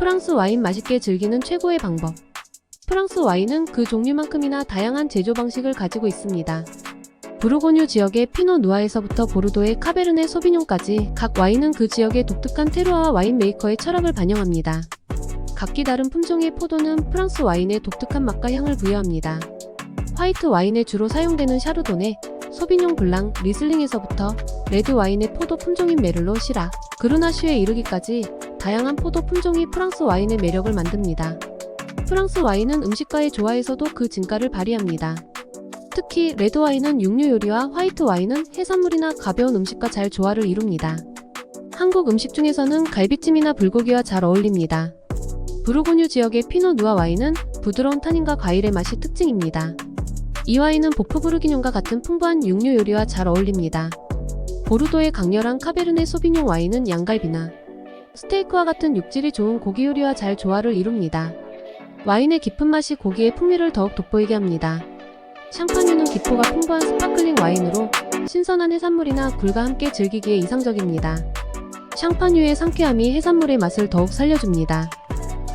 프랑스 와인 맛있게 즐기는 최고의 방법. 프랑스 와인은 그 종류만큼이나 다양한 제조 방식을 가지고 있습니다. 부르고뉴 지역의 피노 누아에서부터 보르도의 카베르네 소비뇽까지 각 와인은 그 지역의 독특한 테루아와 와인 메이커의 철학을 반영합니다. 각기 다른 품종의 포도는 프랑스 와인의 독특한 맛과 향을 부여합니다. 화이트 와인에 주로 사용되는 샤르도네, 소비뇽 블랑, 리슬링에서부터 레드 와인의 포도 품종인 메를로, 시라, 그루나슈에 이르기까지 다양한 포도 품종이 프랑스 와인의 매력을 만듭니다. 프랑스 와인은 음식과의 조화에서도 그 진가를 발휘합니다. 특히 레드 와인은 육류 요리와 화이트 와인은 해산물이나 가벼운 음식과 잘 조화를 이룹니다. 한국 음식 중에서는 갈비찜이나 불고기와 잘 어울립니다. 부르고뉴 지역의 피노 누아 와인은 부드러운 탄닌과 과일의 맛이 특징입니다. 이 와인은 보프 부르기뇽과 같은 풍부한 육류 요리와 잘 어울립니다. 보르도의 강렬한 카베르네 소비뇽 와인은 양갈비나 스테이크와 같은 육질이 좋은 고기 요리와 잘 조화를 이룹니다. 와인의 깊은 맛이 고기의 풍미를 더욱 돋보이게 합니다. 샹파뉴는 기포가 풍부한 스파클링 와인으로 신선한 해산물이나 굴과 함께 즐기기에 이상적입니다. 샹파뉴의 상쾌함이 해산물의 맛을 더욱 살려줍니다.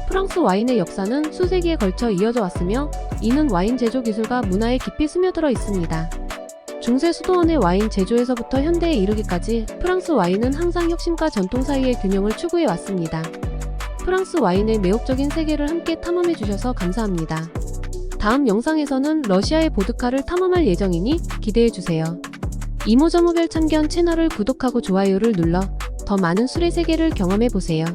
프랑스 와인의 역사는 수세기에 걸쳐 이어져 왔으며 이는 와인 제조 기술과 문화에 깊이 스며들어 있습니다. 중세 수도원의 와인 제조에서부터 현대에 이르기까지 프랑스 와인은 항상 혁신과 전통 사이의 균형을 추구해 왔습니다. 프랑스 와인의 매혹적인 세계를 함께 탐험해 주셔서 감사합니다. 다음 영상에서는 러시아의 보드카를 탐험할 예정이니 기대해 주세요. 이모저모별 참견 채널을 구독하고 좋아요를 눌러 더 많은 술의 세계를 경험해 보세요.